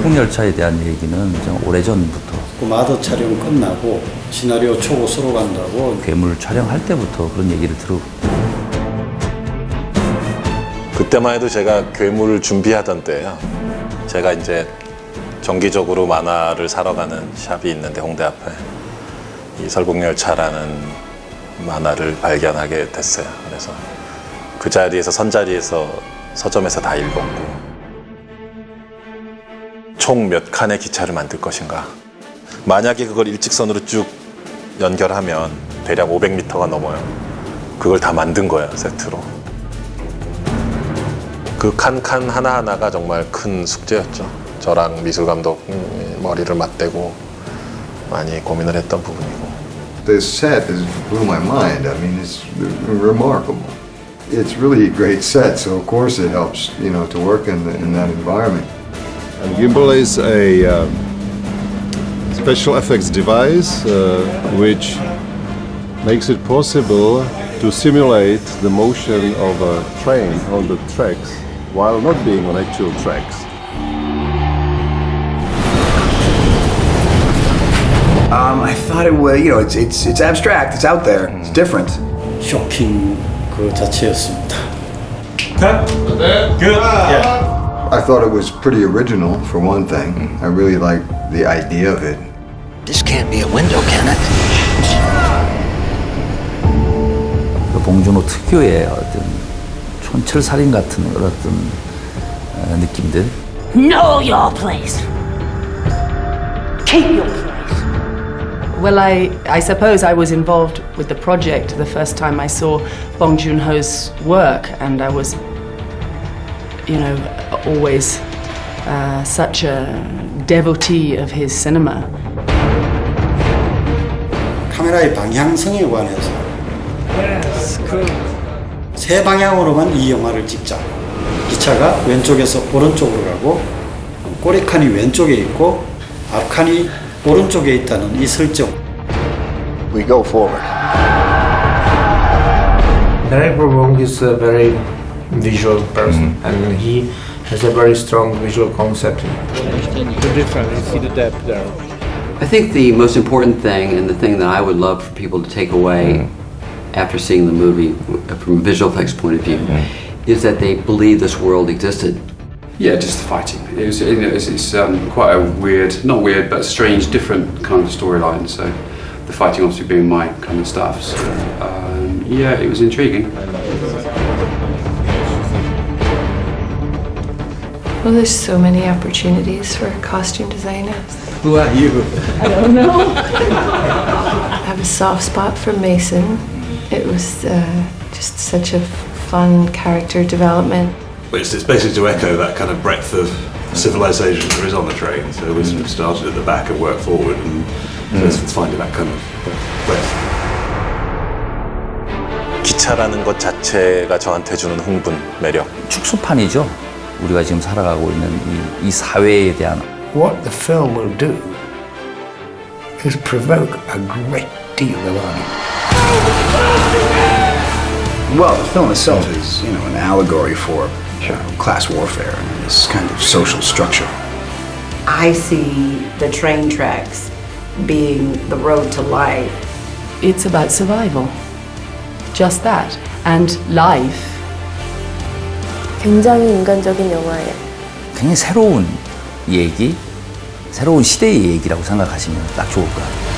설국열차에 대한 얘기는 좀 오래전부터 그 마더 촬영 끝나고 시나리오 초고 쓰러 간다고 괴물 촬영할 때부터 그런 얘기를 들었고 그때만 해도 제가 괴물을 준비하던 때예요. 제가 이제 정기적으로 만화를 사러 가는 샵이 있는데 홍대 앞에 이 설국열차라는 만화를 발견하게 됐어요. 그래서 그 자리에서 선자리에서 서점에서 다 읽었고 총 몇 칸의 기차를 만들 것인가. 만약에 그걸 일직선으로 쭉 연결하면 대략 500m가 넘어요. 그걸 다 만든 거예요, 세트로. 그 칸칸 하나하나가 정말 큰 숙제였죠. 저랑 미술 감독 머리를 맞대고 많이 고민을 했던 부분이고. This set has blew my mind. I mean, it's remarkable. It's really a great set, so of course it helps, you know, to work in, the, in that environment. And gimbal is a uh, special effects device uh, which makes it possible to simulate the motion of a train on the tracks while not being on actual tracks. Um, I thought it was, you know, it's, it's, it's abstract, it's out there, it's different. 쇼킹 그 자체였습니다. I thought it was pretty original, for one thing. I really liked the idea of it. This can't be a window, can it? 그 봉준호 특유의 어떤 촌철살인 같은 그런 어떤 어, 느낌들 Know your place. Keep your place. Well, I, I suppose I was involved with the project the first time I saw Bong Joon Ho's work, and I was, you know, always uh, such a devotee of his cinema. 카메라의 방향성에 관해서 세 방향으로만 이 영화를 찍자. 기차가 왼쪽에서 오른쪽으로 가고 꼬리칸이 왼쪽에 있고 앞칸이 오른쪽에 있다는 이 설정. We go forward. Director Wong is a very visual person and he has a very strong visual concept. The difference, you see the depth there. I think the most important thing, and the thing that I would love for people to take away after seeing the movie from a visual effects point of view, is that they believe this world existed. Yeah, just the fighting. It was, you know, it's, it's um, quite a weird, not weird, but strange, different kind of storyline. So the fighting obviously being my kind of stuff. So um, yeah, it was intriguing. Well, there's so many opportunities for costume designers. Who are you? I don't know. I have a soft spot for Mason. It was uh, just such a fun character development. It's, it's basically to echo that kind of breadth of civilization there is on the train. So we sort of started at the back and worked forward, and so it's, it's finding that kind of breadth. 기차라는 것 자체가 저한테 주는 흥분, 매력. 축소판이죠. 우리가 지금 살아가고 있는 이, 이 사회에 대한 What the film will do is provoke a great deal of argument. Well, the film itself is, you know, an allegory for you know, class warfare and this kind of social structure. I see the train tracks being the road to life. It's about survival. Just that. And life. 굉장히 인간적인 영화예요. 굉장히 새로운 얘기, 새로운 시대의 얘기라고 생각하시면 딱 좋을 것 같아요.